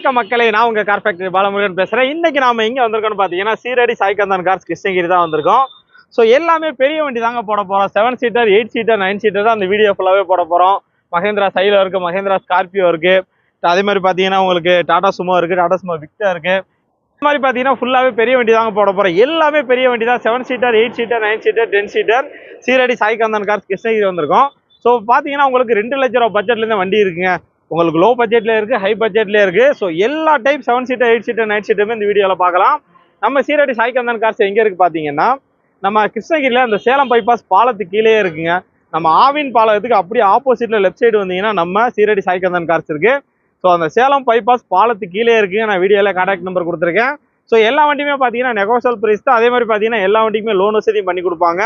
வணக்கம் மக்களே நான் உங்கள் கார் ஃபேக்டரி பாலமுருகன் பேசுகிறேன் இன்றைக்கி நாம் எங்கே வந்திருக்கோம்னு பார்த்தீங்கன்னா சீரடி சாய்கந்தான் கார்ஸ் கிருஷ்ணகிரி தான் வந்திருக்கோம். ஸோ எல்லாமே பெரிய வண்டி தாங்க போட போகிறோம் seven seater eight seater nine seater தான் அந்த வீடியோ ஃபுல்லாவே போட போகிறோம் மகேந்திரா சைலோ இருக்குது மகேந்திரா ஸ்கார்பியோ இருக்குது அதே மாதிரி பார்த்தீங்கன்னா உங்களுக்கு டாடா சுமோ இருக்குது டாடா சுமோ விக்டா இருக்குது இது மாதிரி பார்த்தீங்கன்னா ஃபுல்லாகவே பெரிய வண்டி தாங்க போட போகிறோம் எல்லாமே பெரிய வண்டி தான். Seven seater eight seater nine seater ten seater Shirdi சாய்கந்தான் cars Krishnagiri வந்திருக்கோம். ஸோ பார்த்தீங்கன்னா உங்களுக்கு ரெண்டு லட்ச ரூபா பட்ஜெட்லேருந்து வண்டி இருக்குங்க. உங்களுக்கு லோ பட்ஜெட்ல இருக்கு ஹை பட்ஜெட்ல இருக்கு. ஸோ எல்லா type seven seater eight seater nine சீட்டருமே இந்த வீடியோவில் பார்க்கலாம். நம்ம சீரடி சாய்கந்தன் கார்ஸ் எங்கே இருக்கு பார்த்தீங்கன்னா நம்ம கிருஷ்ணகிரியில் அந்த சேலம் பைபாஸ் பாலத்துக்கு கீழே இருக்குங்க. நம்ம ஆவின் பாலத்துக்கு அப்படியே ஆப்போசிட்டில் லெஃப்ட் சைடு வந்தீங்கன்னா நம்ம சீரடி சாய்கந்தன் கார்ஸ் இருக்கு. ஸோ அந்த சேலம் பைபாஸ் பாலத்துக்கு கீழே இருக்குங்க. நான் வீடியோவில் கான்டாக்ட் நம்பர் கொடுத்துருக்கேன். ஸோ எல்லா வண்டியுமே பார்த்தீங்கன்னா நெகோசியல் ப்ரைஸ் தான். அதே மாதிரி பார்த்தீங்கன்னா எல்லா வண்டிக்குமே லோன் வசதியும் பண்ணி கொடுப்பாங்க.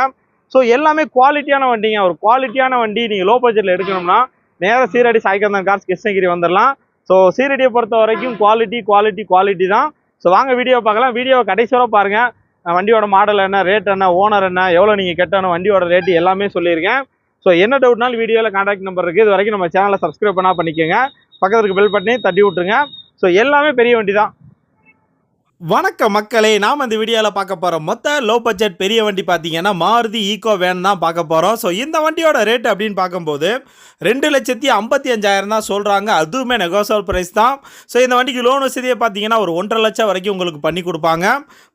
ஸோ எல்லாமே குவாலிட்டியான வண்டிங்க. ஒரு குவாலிட்டியான வண்டி நீங்கள் லோ பட்ஜெட்டில் எடுக்கணும்னா நேராக சீரடி சாய்கந்தன் கார்ஸ் கிருஷ்ணகிரி வந்துடலாம் ஸோ சீரடியை பொறுத்த வரைக்கும் குவாலிட்டி குவாலிட்டி குவாலிட்டி தான். ஸோ வாங்க வீடியோ பார்க்கலாம். வீடியோவை கடைசி பாருங்கள் வண்டியோட மாடல் என்ன ரேட் என்ன ஓனர் என்ன எவ்வளோ நீங்கள் கட்டணும் வண்டியோட ரேட் எல்லாமே சொல்லியிருக்கேன். ஸோ என்ன டவுட்னாலும் வீடியோவில் காண்டாக்ட் நம்பர் இருக்குது இது வரைக்கும் நம்ம சேனலை சப்ஸ்கிரைப் பண்ணால் பண்ணிக்கோங்க. பக்கத்துக்கு பெல் பட்டனே தட்டி விட்ருங்க ஸோ எல்லாமே பெரிய வண்டி தான். வணக்கம் மக்களே நாம் இந்த வீடியோவில் பார்க்க போகிறோம் மொத்த லோ பட்ஜெட் பெரிய வண்டி பார்த்தீங்கன்னா மாருதி ஈகோ வேன் தான் பார்க்க போகிறோம் ஸோ இந்த வண்டியோட ரேட் அப்படின்னு பார்க்கும்போது ரெண்டு லட்சத்தி ஐம்பத்தி அஞ்சாயிரம் தான் சொல்கிறாங்க அதுவுமே நெகோசியல் ப்ரைஸ் தான். ஸோ இந்த வண்டிக்கு லோன் வசதியை பார்த்தீங்கன்னா ஒரு ஒன்றரை லட்சம் வரைக்கும் உங்களுக்கு பண்ணி கொடுப்பாங்க.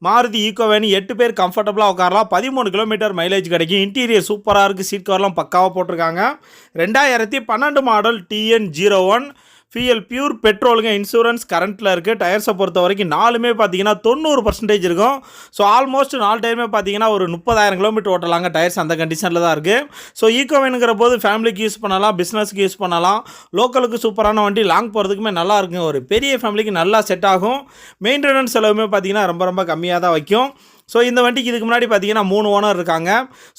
மாருதி ஈகோ வேன் எட்டு பேர் கம்ஃபர்டபுளாக உட்காரலாம். பதிமூணு கிலோமீட்டர் மைலேஜ் கிடைக்கும். இன்டீரியர் சூப்பராக இருக்குது சீட் கவர்லாம் பக்காவாக போட்டிருக்காங்க. ரெண்டாயிரத்தி பன்னெண்டு model TN zero one fuel pure பெட்ரோலுங்க insurance கரண்ட்டில் இருக்குது டயர்ஸை பொறுத்த வரைக்கும் நாலுமே பார்த்தீங்கன்னா தொண்ணூறு பர்சன்டேஜ் இருக்கும். ஸோ ஆல்மோஸ்ட் நாலு டயருமே பார்த்தீங்கன்னா ஒரு முப்பதாயிரம் கிலோமீட்டர் ஓட்டலாங்க டயர்ஸ் அந்த கண்டிஷனில் தான் இருக்குது ஸோ ஈகோவேனுங்கிற போது ஃபேமிலிக்கு யூஸ் பண்ணலாம் பிஸ்னஸ்க்கு யூஸ் பண்ணலாம். லோக்கலுக்கு சூப்பரான வண்டி லாங் போகிறதுக்குமே நல்லா இருக்குங்க. ஒரு பெரிய ஃபேமிலிக்கு நல்லா செட் ஆகும். மெயின்டெனன்ஸ் செலவுமே பார்த்தீங்கன்னா ரொம்ப ரொம்ப கம்மியாக தான் வைக்கும். ஸோ இந்த வண்டிக்கு இதுக்கு முன்னாடி பார்த்தீங்கன்னா மூணு ஓனர் இருக்காங்க.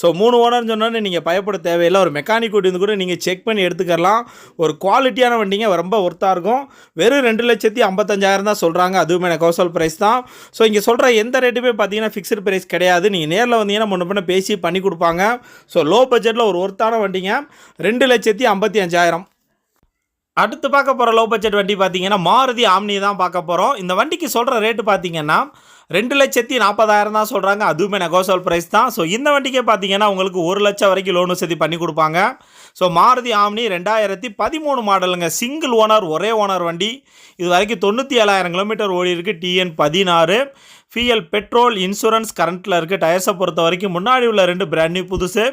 ஸோ மூணு ஓனர்னு சொன்னோன்னே நீங்கள் பயப்பட தேவையில்லை. ஒரு மெக்கானிக் கூட்டி வந்து கூட நீங்கள் செக் பண்ணி எடுத்துக்கலாம். ஒரு குவாலிட்டியான வண்டிங்க ரொம்ப ஒர்த்தாக இருக்கும். வெறும் ரெண்டு லட்சத்தி ஐம்பத்தஞ்சாயிரம் தான் சொல்கிறாங்க அதுவுமே நெகோசல் ப்ரைஸ் தான். ஸோ இங்கே சொல்கிற எந்த ரேட்டுமே பார்த்தீங்கன்னா ஃபிக்ஸ்டு ப்ரைஸ் கிடையாது. நீங்கள் நேரில் வந்தீங்கன்னா முன்ன பின்ன பேசி பண்ணி கொடுப்பாங்க. ஸோ லோ பட்ஜெட்டில் ஒரு ஒர்த்தான வண்டிங்க. ரெண்டு லட்சத்தி ஐம்பத்தி அஞ்சாயிரம் அடுத்து பார்க்க போகிற லோ பட்ஜெட் வண்டி பார்த்தீங்கன்னா மாருதி ஆம்னி தான் பார்க்க போகிறோம் இந்த வண்டிக்கு சொல்கிற ரேட்டு பார்த்தீங்கன்னா ரெண்டு லட்சத்தி நாற்பதாயிரம் தான் சொல்கிறாங்க அதுவுமே நெகோசல் ப்ரைஸ் தான். ஸோ இந்த வண்டிக்கே பார்த்தீங்கன்னா உங்களுக்கு ஒரு லட்சம் வரைக்கும் லோன் வசதி பண்ணி கொடுப்பாங்க. ஸோ மாருதி ஆம்னி ரெண்டாயிரத்தி பதிமூணு மாடலுங்க. சிங்கிள் ஓனர் ஒரே ஓனர் வண்டி. இது வரைக்கும் தொண்ணூற்றி ஏழாயிரம் கிலோமீட்டர் ஓடி இருக்குது டிஎன் பதினாறு. ஃபியல் பெட்ரோல் இன்சூரன்ஸ் கரண்ட்டில் இருக்குது டயர்ஸை பொறுத்த வரைக்கும் முன்னாடி உள்ள ரெண்டு பிராண்ட் நியூ புதுசு.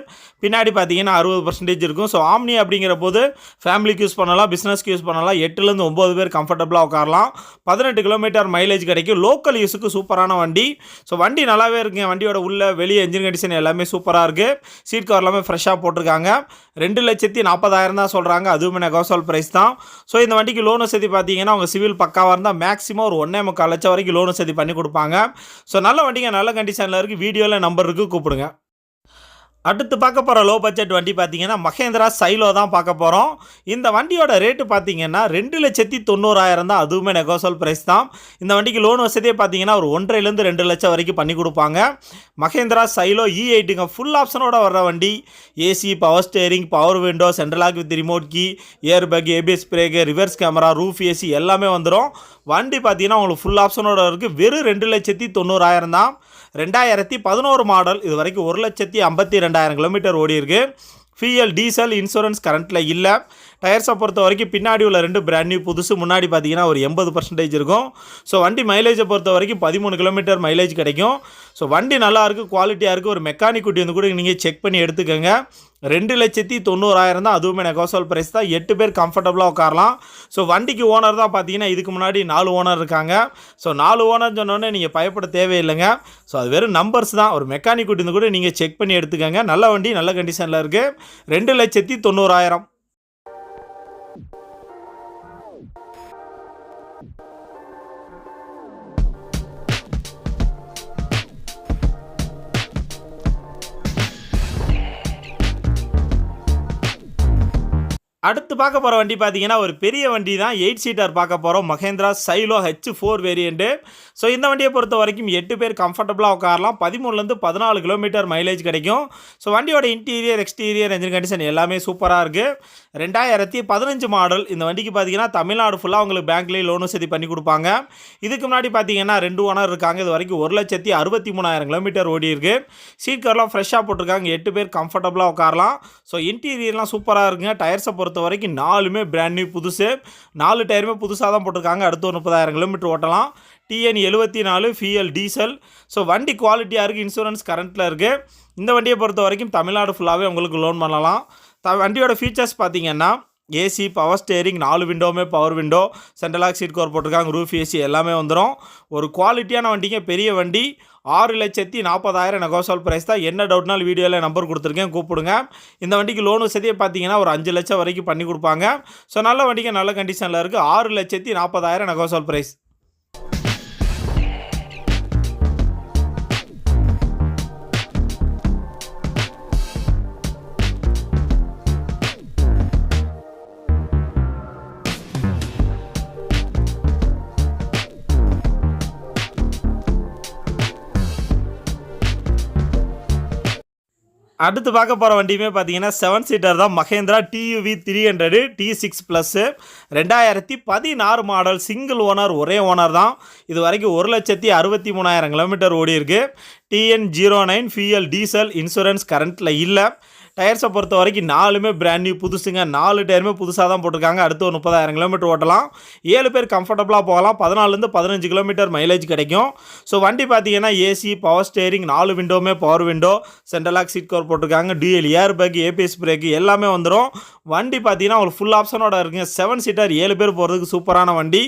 பின்னாடி பார்த்தீங்கன்னா அறுபது பர்சன்டேஜ் இருக்கும். ஸோ ஆம்னி அப்படிங்கிற போது ஃபேமிலிக்கு யூஸ் பண்ணலாம் பிஸ்னஸ்க்கு யூஸ் பண்ணலாம். எட்டுலேருந்து ஒம்பது பேர் கம்ஃபர்டபுளாக உட்காரலாம். பதினெட்டு கிலோமீட்டர் மைலேஜ் கிடைக்கும். லோக்கல் யூஸுக்கு சூப்பரான வண்டி. ஸோ வண்டி நல்லாவே இருக்குங்க. வண்டியோட உள்ள வெளியே என்ஜின் கண்டிஷன் எல்லாமே சூப்பராக இருக்குது சீட் கவர் எல்லாமே ஃப்ரெஷ்ஷாக போட்டிருக்காங்க. ரெண்டு லட்சத்தி நாற்பதாயிரம் தான் சொல்கிறாங்க அதுவுமே நெகோசல் ப்ரைஸ் தான். ஸோ இந்த வண்டிக்கு லோன் வசதி பார்த்தீங்கன்னா அவங்க சிவில் பக்காவாக இருந்தால் மேக்ஸிமம் ஒரு ஒன்றே முக்கால் லட்சம் வரைக்கும் லோன் வசதி பண்ணி கொடுப்பாங்க. ஸோ நல்ல வண்டிங்க நல்ல கண்டிஷனில் இருக்குது வீடியோவில் நம்பர் இருக்குது கூப்பிடுங்க. அடுத்து பார்க்க போகிற லோ பட்ஜெட் வண்டி பார்த்தீங்கன்னா மகேந்திரா சைலோ தான் பார்க்க போகிறோம் இந்த வண்டியோட ரேட்டு பார்த்தீங்கன்னா ரெண்டு லட்சத்தி தொண்ணூறாயிரம் தான். அதுவுமே நெகோசல் ப்ரைஸ் தான். இந்த வண்டிக்கு லோன் வசதியே பார்த்தீங்கன்னா ஒரு ஒன்றரைலேருந்து ரெண்டு லட்சம் வரைக்கும் பண்ணி கொடுப்பாங்க. மகேந்திரா சைலோ இ எயிட்டுங்க ஃபுல் ஆப்ஷனோட வர்ற வண்டி. AC power steering power window central lock with remote key air bag ABS brake reverse camera roof AC எல்லாமே வந்துடும் வண்டி பார்த்தீங்கன்னா உங்களுக்கு ஃபுல் ஆப்ஷனோட இருக்குது வெறும் ரெண்டு லட்சத்தி தொண்ணூறாயிரம் தான். ரெண்டாயிரத்தி பதினோரு மாடல் இது வரைக்கும் ஒரு லட்சத்தி ஐம்பத்தி ரெண்டாயிரம் கிலோமீட்டர் ஓடி இருக்குது ஃபிஎல் டீசல் இன்சூரன்ஸ் கரண்ட்டில் இல்லை. டயர்ஸை பொறுத்த வரைக்கும் பின்னாடி உள்ள ரெண்டு பிராண்ட் நியூ புதுசு. முன்னாடி பார்த்தீங்கன்னா ஒரு எண்பது பர்சன்டேஜ் இருக்கும். ஸோ வண்டி மைலேஜை பொறுத்த வரைக்கும் பதிமூணு கிலோமீட்டர் மைலேஜ் கிடைக்கும். ஸோ வண்டி நல்லாயிருக்கு குவாலிட்டியாக இருக்குது ஒரு மெக்கானிக் குட்டி வந்து கூட நீங்கள் செக் பண்ணி எடுத்துக்கோங்க. ரெண்டு லட்சத்தி தொண்ணூறாயிரம் தான் அதுவுமே நெகோசல் ப்ரைஸ் தான். எட்டு பேர் கம்ஃபர்டபுளாக உட்காரலாம். ஸோ வண்டிக்கு ஓனர் தான் பார்த்தீங்கன்னா இதுக்கு முன்னாடி நாலு ஓனர் இருக்காங்க. ஸோ நாலு ஓனர் சொன்னோடனே நீங்கள் பயப்பட தேவையில்லைங்க. ஸோ அது வெறும் நம்பர்ஸ் தான். ஒரு மெக்கானிக் கூட்டிருந்து கூட நீங்கள் செக் பண்ணி எடுத்துக்கோங்க. நல்ல வண்டி நல்ல கண்டிஷனில் இருக்குது ரெண்டு லட்சத்தி தொண்ணூறாயிரம். அடுத்து பார்க்க போகிற வண்டி பார்த்தீங்கன்னா ஒரு பெரிய வண்டி தான் எயிட் சீட்டர் பார்க்க போகிறோம் Mahindra Xylo H four variant so இந்த வண்டியை பொறுத்த வரைக்கும் எட்டு பேர் கம்ஃபர்டபுளாக உட்காரலாம். பதிமூணுலேருந்து பதினாலு கிலோமீட்டர் மைலேஜ் கிடைக்கும். ஸோ வண்டியோட இன்டீரியர் எக்ஸ்டீரியர் என்ஜின் கண்டிஷன் எல்லாமே சூப்பராக இருக்குது ரெண்டாயிரத்தி பதினஞ்சு மாடல் இந்த வண்டிக்கு பார்த்தீங்கன்னா தமிழ்நாடு ஃபுல்லாக உங்களுக்கு பேங்க்லேயே லோன் வசதி பண்ணி கொடுப்பாங்க. இதுக்கு முன்னாடி பார்த்தீங்கன்னா ரெண்டு ஓனர் இருக்காங்க. இது வரைக்கும் ஒரு லட்சத்தி அறுபத்தி மூணாயிரம் கிலோமீட்டர் ஓடி இருக்கு. சீட் கவர்லாம் ஃப்ரெஷ்ஷாக போட்டிருக்காங்க. எட்டு பேர் கம்ஃபர்டபுளாக உட்காரலாம். ஸோ இன்டீரியர்லாம் சூப்பராக இருக்குங்க. டயர்ஸை பொறுத்த பொறுத்த வரைக்கும் நாலுமே பிராண்ட் நியூ புதுசு. நாலு டயருமே புதுசாக தான் போட்டிருக்காங்க. அடுத்து ஒரு முப்பதாயிரம் கிலோமீட்டர் ஓட்டலாம். டிஎன் எழுபத்தி நாலு ஃபிஎல் டீசல் ஸோ வண்டி குவாலிட்டியாக இருக்குது இன்சூரன்ஸ் கரண்ட்டில் இருக்குது இந்த வண்டியை பொறுத்த வரைக்கும் தமிழ்நாடு ஃபுல்லாகவே உங்களுக்கு லோன் பண்ணலாம். த வண்டியோட ஃபீச்சர்ஸ் பார்த்தீங்கன்னா ஏசி பவர் ஸ்டேரிங் நாலு விண்டோவுமே power window central lock seat cover போட்டிருக்காங்க ரூஃப் ஏசி எல்லாமே வந்துடும் ஒரு குவாலிட்டியான வண்டிங்க பெரிய வண்டி ஆறு லட்சத்தி நாற்பதாயிரம் நெகோசல் ப்ரைஸ் தான். என்ன டவுட்னாலும் வீடியோவில் நம்பர் கொடுத்துருக்கேன் கூப்பிடுங்க. இந்த வண்டிக்கு லோன் வசதியை பார்த்தீங்கன்னா ஒரு அஞ்சு லட்சம் வரைக்கும் பண்ணி கொடுப்பாங்க. ஸோ நல்ல வண்டிக்கு நல்ல கண்டிஷனில் இருக்குது ஆறு லட்சத்தி நாற்பதாயிரம் நெகோசல் ப்ரைஸ் அடுத்து பார்க்க போகிற வண்டியுமே பார்த்தீங்கன்னா செவன் சீட்டர் தான். Mahindra TUV three hundred T six plus ரெண்டாயிரத்தி பதினாறு மாடல் சிங்கிள் ஓனர் ஒரே ஓனர் தான். இது வரைக்கும் ஒரு லட்சத்தி அறுபத்தி மூணாயிரம் கிலோமீட்டர் ஓடி இருக்குது TN zero nine fuel diesel insurance கரண்ட்டில் இல்லை. டயர்ஸை பொறுத்த வரைக்கும் நாலுமே பிராண்ட் நியூ புதுசுங்க. நாலு டயருமே புதுசாக தான் போட்டிருக்காங்க. அடுத்து ஒரு முப்பதாயிரம் கிலோமீட்டர் ஓட்டலாம். ஏழு பேர் கம்ஃபர்டபுளாக போகலாம். பதினாலுலேருந்து பதினஞ்சு கிலோமீட்டர் மைலேஜ் கிடைக்கும். ஸோ வண்டி பார்த்தீங்கன்னா ஏசி பவர் ஸ்டேரிங் நாலு விண்டோமே power window central lock seat cover போட்டிருக்காங்க. Dual air bag ABS brake எல்லாமே வந்துடும் வண்டி பார்த்தீங்கன்னா ஒரு ஃபுல் ஆப்ஷனோட இருக்குங்க. செவன் சீட்டர் ஏழு பேர் போகிறதுக்கு சூப்பரான வண்டி.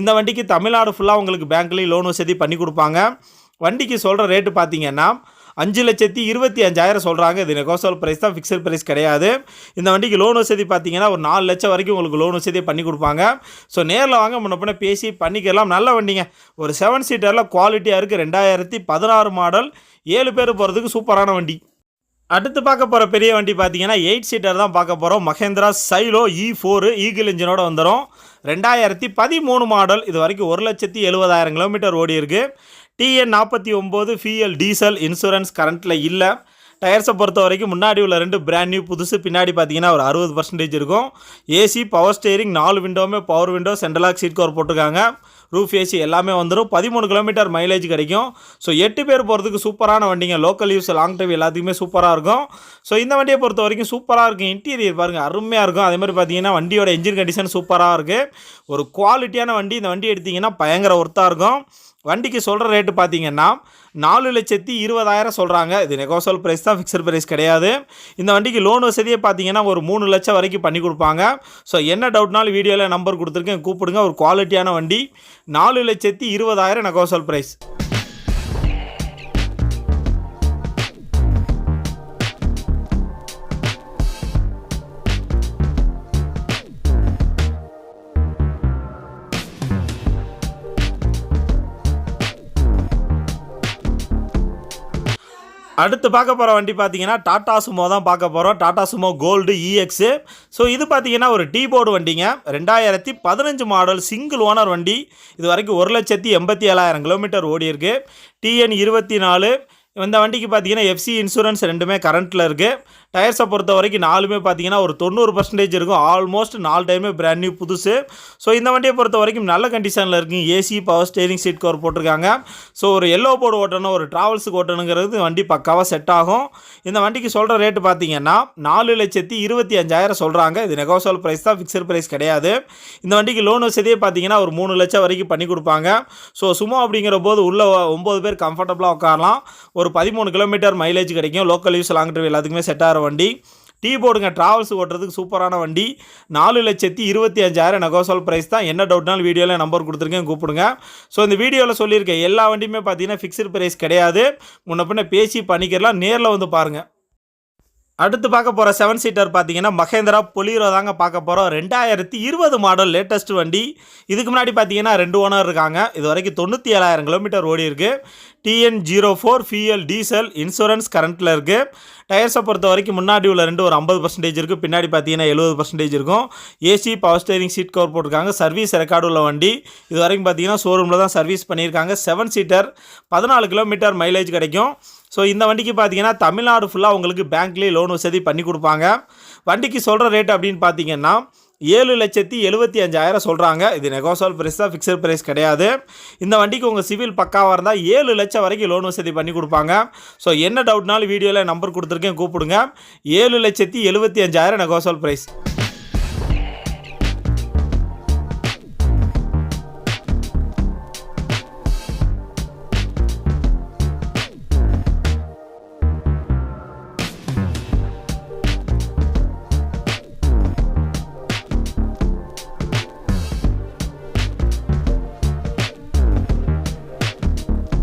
இந்த வண்டிக்கு தமிழ்நாடு ஃபுல்லாக உங்களுக்கு பேங்க்லேயும் லோன் வசதி பண்ணி கொடுப்பாங்க. வண்டிக்கு சொல்கிற ரேட்டு பார்த்தீங்கன்னா அஞ்சு லட்சத்தி இருபத்தி அஞ்சாயிரம் சொல்கிறாங்க இது நெகோசல் ப்ரைஸ் தான் ஃபிக்ஸட் ப்ரைஸ் கிடையாது. இந்த வண்டிக்கு லோன் வசதி பார்த்தீங்கன்னா ஒரு நாலு லட்சம் வரைக்கும் உங்களுக்கு லோன் வசதி பண்ணி கொடுப்பாங்க. ஸோ நேரில் வாங்க முன்ன பின்ன பேசி பண்ணிக்கலாம். நல்ல வண்டிங்க. ஒரு செவன் சீட்டரில் குவாலிட்டியாக இருக்குது ரெண்டாயிரத்தி பதினாறு மாடல் ஏழு பேர் போகிறதுக்கு சூப்பரான வண்டி. அடுத்து பார்க்க போகிற பெரிய வண்டி பார்த்தீங்கன்னா எயிட் சீட்டர் தான் பார்க்க போகிறோம் Mahindra Xylo E four eagle இன்ஜினோட வந்துடும் ரெண்டாயிரத்தி பதிமூணு மாடல் இது வரைக்கும் ஒரு லட்சத்தி எழுபதாயிரம் கிலோமீட்டர் ஓடி இருக்குது டிஎன் நாற்பத்தி ஒம்பது ஃபிஎல் டீசல் இன்சூரன்ஸ் கரண்ட்டில் இல்லை. டயர்ஸை பொறுத்த வரைக்கும் முன்னாடி உள்ள ரெண்டு பிராண்ட் நியூ புதுசு பின்னாடி பார்த்தீங்கன்னா ஒரு அறுபது பர்சன்டேஜ் இருக்கும். ஏசி பவர் ஸ்டேரிங் நாலு விண்டோவுமே power window central lock seat cover போட்டிருக்காங்க. ரூஃப் ஏசி எல்லாமே வந்துடும் பதிமூணு கிலோமீட்டர் மைலேஜ் கிடைக்கும். ஸோ எட்டு பேர் போகிறதுக்கு சூப்பரான வண்டிங்க. லோக்கல் யூஸ் லாங் டிரைவ் எல்லாத்துக்குமே சூப்பராக இருக்கும். ஸோ இந்த வண்டியை பொறுத்த வரைக்கும் சூப்பராக இருக்கும் இன்டீரியர் பாருங்கள் அருமையாக இருக்கும். அதே மாதிரி பார்த்தீங்கன்னா வண்டியோட இன்ஜின் கண்டிஷன் சூப்பராக இருக்குது ஒரு குவாலிட்டியான வண்டி இந்த வண்டி எடுத்திங்கன்னா பயங்கர ஒர்த்தாக இருக்கும். வண்டிக்கு சொல்கிற ரேட்டு பார்த்தீங்கன்னா நாலு லட்சத்தி இருபதாயிரம் சொல்கிறாங்க இது நெகோசல் ப்ரைஸ் தான் ஃபிக்ஸட் ப்ரைஸ் கிடையாது. இந்த வண்டிக்கு லோன் வசதியே பார்த்தீங்கன்னா ஒரு மூணு லட்சம் வரைக்கும் பண்ணி கொடுப்பாங்க. ஸோ என்ன டவுட்னாலும் வீடியோவில் நம்பர் கொடுத்துருக்கேன். கூப்பிடுங்க ஒரு குவாலிட்டியான வண்டி. நாலு லட்சத்தி இருபதாயிரம் நெகோசல் ப்ரைஸ் அடுத்து பார்க்க போகிற வண்டி பார்த்தீங்கன்னா டாடா சுமோ தான் பார்க்க போகிறோம் Tata Sumo gold EX so இது பார்த்தீங்கன்னா ஒரு டீ போர்டு வண்டிங்க. ரெண்டாயிரத்தி பதினஞ்சு மாடல் சிங்கிள் ஓனர் வண்டி. இது வரைக்கும் ஒரு லட்சத்தி எண்பத்தி ஏழாயிரம் கிலோமீட்டர் ஓடி இருக்குது டிஎன் இருபத்தி நாலு. இந்த வண்டிக்கு பார்த்தீங்கன்னா எஃப்சி இன்சூரன்ஸ் ரெண்டுமே கரண்ட்டில் இருக்குது டயர்ஸை பொறுத்த வரைக்கும் நாலுமே பார்த்தீங்கன்னா ஒரு தொண்ணூறு பர்சன்டேஜ் இருக்கும். ஆல்மோஸ்ட் நாலு டைமே பிராண்ட் நியூ புதுசு. ஸோ இந்த வண்டியை பொறுத்த வரைக்கும் நல்ல கண்டிஷனில் இருக்குது AC power steering seat cover போட்டிருக்காங்க. ஸோ ஒரு எல்லோ போர்டு ஓட்டணும் ஒரு ட்ராவல்ஸுக்கு ஓட்டணுங்கிறது வண்டி பக்காவாக செட் ஆகும். இந்த வண்டிக்கு சொல்கிற ரேட்டு பார்த்தீங்கன்னா நாலு லட்சத்தி இருபத்தி அஞ்சாயிரம் சொல்கிறாங்க இது நெகோசல் ப்ரைஸ் தான் ஃபிக்ஸட் ப்ரைஸ் கிடையாது. இந்த வண்டிக்கு லோன் வசதியே பார்த்தீங்கன்னா ஒரு மூணு லட்சம் வரைக்கும் பண்ணி கொடுப்பாங்க. ஸோ சும்மா அப்படிங்கிற போது உள்ள ஒம்பது பேர் கம்ஃபர்டபுளாக உட்காரலாம். ஒரு பதிமூணு கிலோமீட்டர் மைலேஜ் கிடைக்கும். லோக்கல் யூஸ் லாங் ட்ரைவ் எல்லாத்துக்குமே செட் ஆகிற வண்டி. டீ போர்டுங்க ட்ராவல்ஸ் ஓட்டுறதுக்கு சூப்பரான வண்டி. நாலு லட்சத்தி இருபத்தி அஞ்சாயிரம் நெகோசல் ப்ரைஸ் தான். என்ன டவுட்னாலும் வீடியோவில் நம்பர் கொடுத்துருக்கேன் கூப்பிடுங்க. ஸோ இந்த வீடியோவில் சொல்லியிருக்கேன் எல்லா வண்டியுமே பார்த்தீங்கன்னா ஃபிக்ஸ்டு ப்ரைஸ் கிடையாது. முன்ன பின்ன பேசி பண்ணிக்கிறலாம் நேரில் வந்து பாருங்கள் அடுத்து பார்க்க போகிற செவன் சீட்டர் பார்த்தீங்கன்னா மகேந்திரா பொலிரோ தாங்க பார்க்க போகிறோம் ரெண்டாயிரத்தி இருபது மாடல் லேட்டஸ்ட் வண்டி. இதுக்கு முன்னாடி பார்த்தீங்கன்னா ரெண்டு ஓனர் இருக்காங்க. இது வரைக்கும் தொண்ணூற்றி ஏழாயிரம் கிலோமீட்டர் ஓடி இருக்குது TN zero four fuel diesel insurance கரண்ட்டில் இருக்குது டயர்ஸை பொறுத்த வரைக்கும் முன்னாடி உள்ள ரெண்டு ஒரு ஐம்பது பர்சன்டேஜ் இருக்குது பின்னாடி பார்த்தீங்கன்னா எழுபது பர்சன்டேஜ் இருக்கும். AC power steering seat cover போட்டிருக்காங்க. சர்வீஸ் ரெக்கார்டு உள்ள வண்டி. இது வரைக்கும் பார்த்தீங்கன்னா ஷோரூமில் தான் சர்வீஸ் பண்ணியிருக்காங்க. செவன் சீட்டர் பதினாலு கிலோமீட்டர் மைலேஜ் கிடைக்கும். ஸோ இந்த வண்டிக்கு பார்த்தீங்கன்னா தமிழ்நாடு ஃபுல்லாக உங்களுக்கு பேங்க்லேயே லோன் வசதி பண்ணி கொடுப்பாங்க. வண்டிக்கு சொல்கிற ரேட் அப்படின்னு பார்த்தீங்கன்னா ஏழு லட்சத்தி எழுபத்தி அஞ்சாயிரம் சொல்கிறாங்க இது நெகோசல் ப்ரைஸ் தான் ஃபிக்ஸட் ப்ரைஸ் கிடையாது. இந்த வண்டிக்கு உங்கள் சிவில் பக்காவாக இருந்தால் ஏழு லட்சம் வரைக்கும் லோன் வசதி பண்ணி கொடுப்பாங்க. ஸோ என்ன டவுட்னாலும் வீடியோவில் நம்பர் கொடுத்துருக்கேன் கூப்பிடுங்க. ஏழு லட்சத்தி எழுபத்தி அஞ்சாயிரம் நெகோசல் ப்ரைஸ்